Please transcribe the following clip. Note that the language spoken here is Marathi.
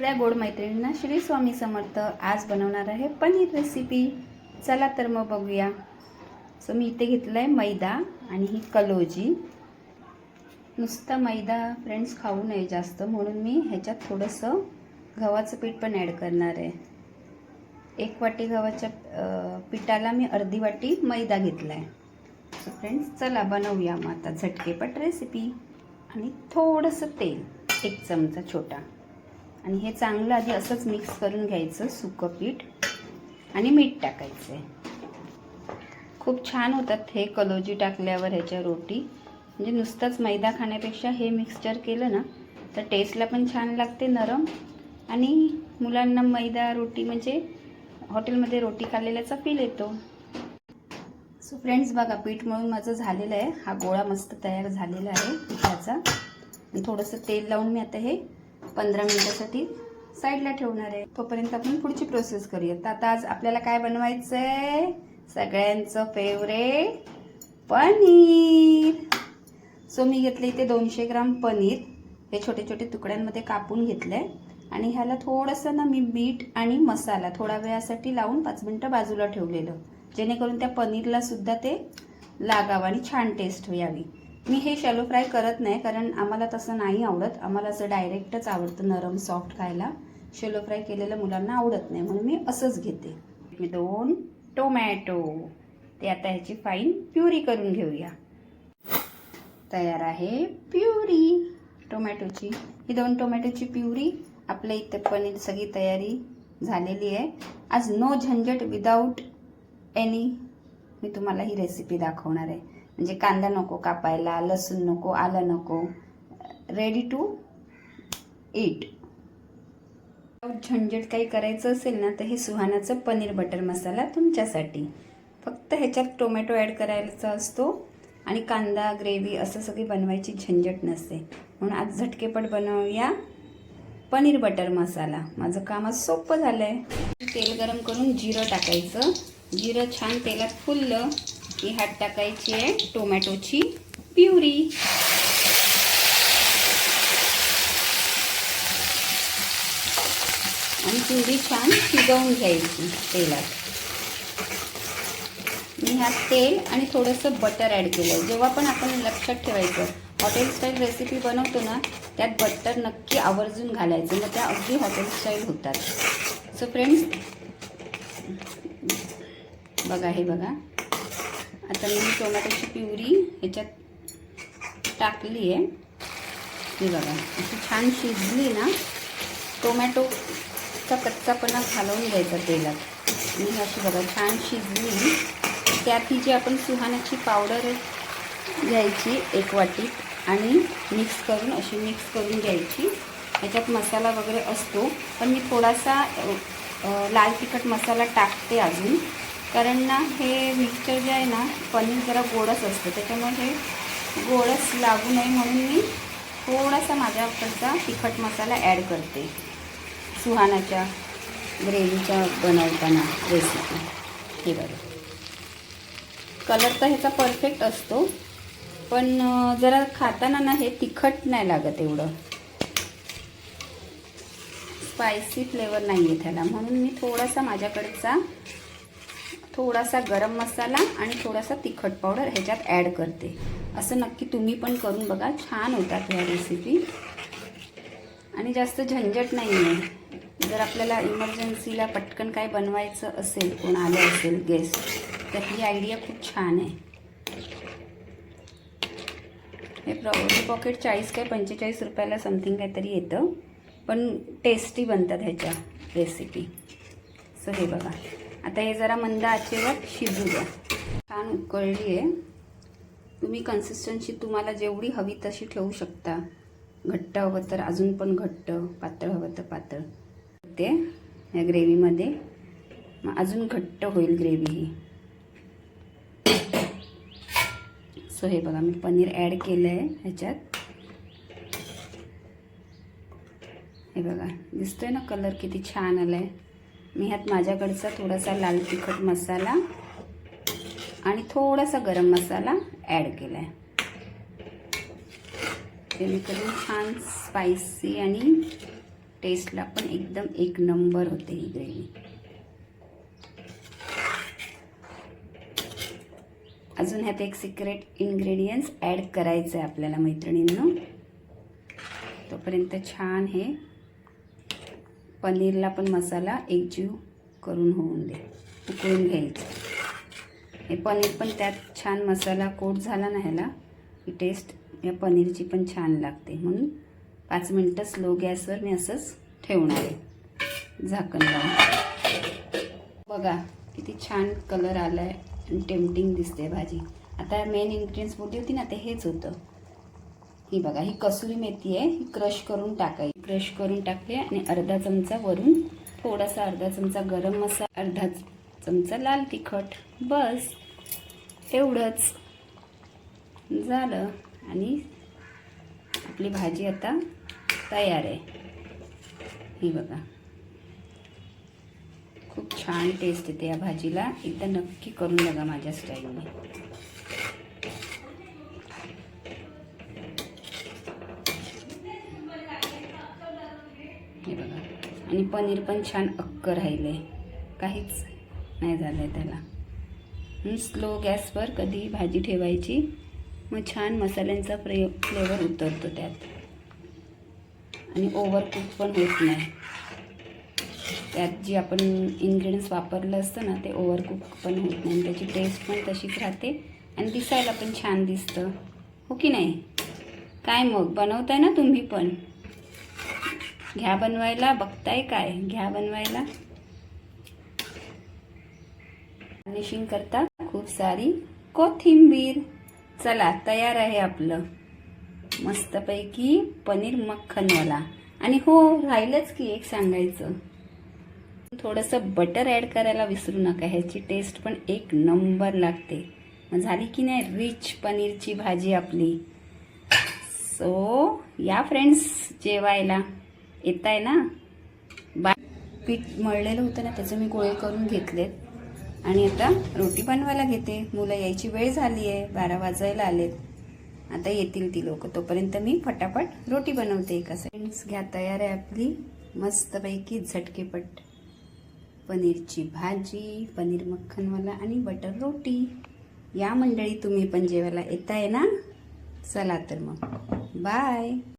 आपल्या गोड मैत्रिणींना श्री स्वामी समर्थ आज बनवणार आहे पनीर रेसिपी चला तर मग बघूया. सो मी इथे घेतलं आहे मैदा आणि ही कलोजी. नुसता मैदा फ्रेंड्स खाऊ नये जास्त म्हणून मी ह्याच्यात थोडंसं गव्हाचं पीठ पण ॲड करणार आहे. एक वाटी गव्हाच्या पिठाला मी अर्धी वाटी मैदा घेतला आहे सो फ्रेंड्स चला बनवूया मग आता झटकेपट रेसिपी आणि थोडंसं तेल एक चमचा छोटा. आणि हे चांगलं आधी असंच मिक्स करून घ्यायचं सुकं पीठ. आणि मीठ टाकायचं आहे खूप छान होतात हे कलोजी टाकल्यावर ह्याच्या रोटी. म्हणजे नुसतंच मैदा खाण्यापेक्षा हे मिक्सचर केलं ना तर टेस्टला पण छान लागते नरम. आणि मुलांना मैदा रोटी म्हणजे हॉटेलमध्ये रोटी खाल्लेल्याचा फील येतो. सो फ्रेंड्स बघा पीठ मळून माझं झालेलं आहे. हा गोळा मस्त तयार झालेला आहे पिठाचा. थोडंसं तेल लावून मी आता हे पंधरा मिनिटासाठी साईडला ठेवणार आहे. तोपर्यंत आपण पुढची प्रोसेस करूया. तर आता आज आपल्याला काय बनवायचं आहे सगळ्यांचं फेवरेट पनीर. सो मी घेतले इथे दोनशे ग्राम पनीर. हे छोटे छोटे तुकड्यांमध्ये कापून घेतलं आहे आणि ह्याला थोडंसं ना मी मीठ आणि मसाला थोडा वेळासाठी लावून पाच मिनटं बाजूला ठेवलेलं. जेणेकरून त्या पनीरलासुद्धा ते लागावं आणि छान टेस्ट यावी. मी हे शॅलो फ्राय करत नाही कारण आम्हाला तसं नाही आवडत. आम्हाला असं डायरेक्टच आवडतं नरम सॉफ्ट खायला. शॅलो फ्राय केलेलं मुलांना आवडत नाही म्हणून मी असंच घेते. मी दोन टोमॅटो ते आता ह्याची फाईन प्युरी करून घेऊया. तयार आहे प्युरी. टोमॅटोची ही दोन टोमॅटोची प्युरी. आपल्या इथे पनीर सगळी तयारी झालेली आहे. आज नो झंझट विदाऊट एनी मी तुम्हाला ही रेसिपी दाखवणार आहे. म्हणजे कांदा नको कापायला लसूण नको आलं नको. रेडी टू ईट झंझट काही करायचं असेल ना तर हे सुहानाचं पनीर बटर मसाला तुमच्यासाठी. फक्त ह्याच्यात टोमॅटो ॲड करायचा असतो आणि कांदा ग्रेव्ही असं सगळी बनवायची झंझट नसते. म्हणून आज झटकेपट बनवूया पनीर बटर मसाला. माझं काम आज सोपं झालं आहे तेल गरम करून जिरं टाकायचं. जिरं छान तेलात फुललं. ह्यात टाकायची आहे टोमॅटोची प्युरी. आणि प्युरी छान शिजवून घ्यायची तेलात. मी ह्यात तेल आणि थोडंसं बटर ॲड केलं आहे जेव्हा पण आपण लक्षात ठेवायचं हॉटेल स्टाईल रेसिपी बनवतो ना त्यात बटर नक्की आवर्जून घालायचं मग त्या अगदी हॉटेल स्टाईल होतात. सो फ्रेंड्स बघा हे बघा. आता मी टोमॅटोची प्युरी ह्याच्यात टाकली आहे. हे बघा अशी छान शिजली ना टोमॅटोचा कच्चापणा घालवून घ्यायचा तेलात. आणि अशी बघा छान शिजली. त्यात ही जी आपण सुहानाची पावडर घ्यायची एक वाटी आणि मिक्स करून अशी मिक्स करून घ्यायची. ह्याच्यात मसाला वगैरे असतो पण मी थोडासा लाल तिखट मसाला टाकते अजून. कारण ना हे मिक्सचर जे आहे ना पनीर जरा गोडच असतं. त्याच्यामुळे हे गोडच लागू नये म्हणून मी थोडासा माझ्याकडचा तिखट मसाला ॲड करते. सुहानाच्या ग्रेव्हीच्या बनवताना रेसिपी हे बघा. कलर तर ह्याचा परफेक्ट असतो. पण जरा खाताना ना हे तिखट नाही लागत एवढं. स्पायसी फ्लेवर नाही आहे त्याला. म्हणून मी थोडासा माझ्याकडचा थोडासा गरम मसाला आणि थोडासा तिखट पावडर ह्याच्यात ॲड करते. असं नक्की तुम्ही पण करून बघा छान होतात ह्या रेसिपी आणि जास्त झंझट नाही आहे जर आपल्याला इमर्जन्सीला पटकन काय बनवायचं असेल कोण आलं असेल गेस्ट तर ही आयडिया खूप छान आहे. हे प्रॉ हे पॉकेट चाळीस काय पंचेचाळीस रुपयाला समथिंग काहीतरी येतं. पण टेस्टी बनतात ह्याच्या रेसिपी सो हे बघा. आता हे जरा मंद आचेवर शिजू द्या छान उकळली आहे. तुम्ही कन्सिस्टन्सी तुम्हाला जेवढी हवी तशी ठेवू शकता. घट्ट हवं तर अजून पण घट्ट पातळ हवं तर पातळ. ते या ग्रेव्हीमध्ये मग अजून घट्ट होईल ग्रेव्ही ही. सो हे बघा मी पनीर ॲड केलं आहे ह्याच्यात. हे बघा दिसतोय ना कलर किती छान आला आहे मी ह्यात माझ्याकडचा थोडासा लाल तिखट मसाला आणि थोडासा गरम मसाला ॲड केला आहे जेणेकरून छान स्पायसी आणि टेस्टला पण एकदम एक नंबर होते ही ग्रेव्ही. अजून ह्यात एक सिक्रेट इन्ग्रेडियंट्स ॲड करायचं आहे आपल्याला मैत्रिणींनो. तोपर्यंत छान हे पनीरला पण मसाला एकजीव करून होऊन दे. उकळून घ्यायचं. हे पनीर पण त्यात छान मसाला कोट झाला ना ह्याला ही टेस्ट या पनीरची पण छान लागते. म्हणून पाच मिनटं स्लो गॅसवर मी असंच ठेवणार आहे. झाकण लावून. बघा किती छान कलर आला आहे टेम्पटिंग दिसते भाजी. आता मेन इन्ग्रेडियंट्स बोलली होती ना ते हेच होतं. ही बघा ही कसुरी मेथी आहे ही क्रश करून टाकायची क्रश करून टाकली आणि अर्धा चमचा वरून थोडासा अर्धा चमचा गरम मसाला अर्धा चमचा लाल तिखट. बस एवढंच झालं. आणि आपली भाजी आता तयार आहे. ही बघा. खूप छान टेस्ट येते या भाजीला. एकदा नक्की करून बघा माझ्या स्टाईलने हे बघा आणि पनीर पण छान अक्क राहिले काहीच नाही झालं आहे त्याला स्लो गॅसवर कधी भाजी ठेवायची? मग छान मसाल्यांचा फ्रे फ्लेवर उतरतो त्यात. आणि ओव्हर कुक पण होत नाही. त्यात जी आपण इन्ग्रेडियंट्स वापरलं असतं ना ते ओव्हर कुक पण होत नाही. त्याची टेस्ट पण तशीच राहते. आणि दिसायला पण छान दिसतं. हो की नाही? काय मग? बनवताय ना तुम्ही पण. घ्या बनवायला बघताय काय? घ्या बनवायला. गार्निशिंग करता. खूप सारी कोथिंबीर. चला तयार आहे आपलं. मस्तपैकी पनीर मक्खनवाला. आणि हो राहिलंच की एक सांगायचं. थोडंसं बटर ॲड करायला विसरू नका. ह्याची टेस्ट पण एक नंबर लागते. मग झाली की नाही? रिच पनीरची भाजी आपली. सो या फ्रेंड्स जेवायला. येत आहे ना? बा पीठ मळलेलं होतं ना त्याचं मी गोळे करून घेतलेत. आणि आता रोटी बनवायला घेते. मुलं यायची वेळ झाली आहे. बारा वाजायला आलेत. आता येतील ती लोक. तोपर्यंत मी फटाफट रोटी बनवते. एका फ्रेंड्स घ्या तयार आहे आपली. मस्तपैकी झटकेपट. पनीरची भाजी पनीर मक्खनवाला आणि बटर रोटी. या मंडळी तुम्ही पण जेवायला येत आहे ना? चला तर मग. बाय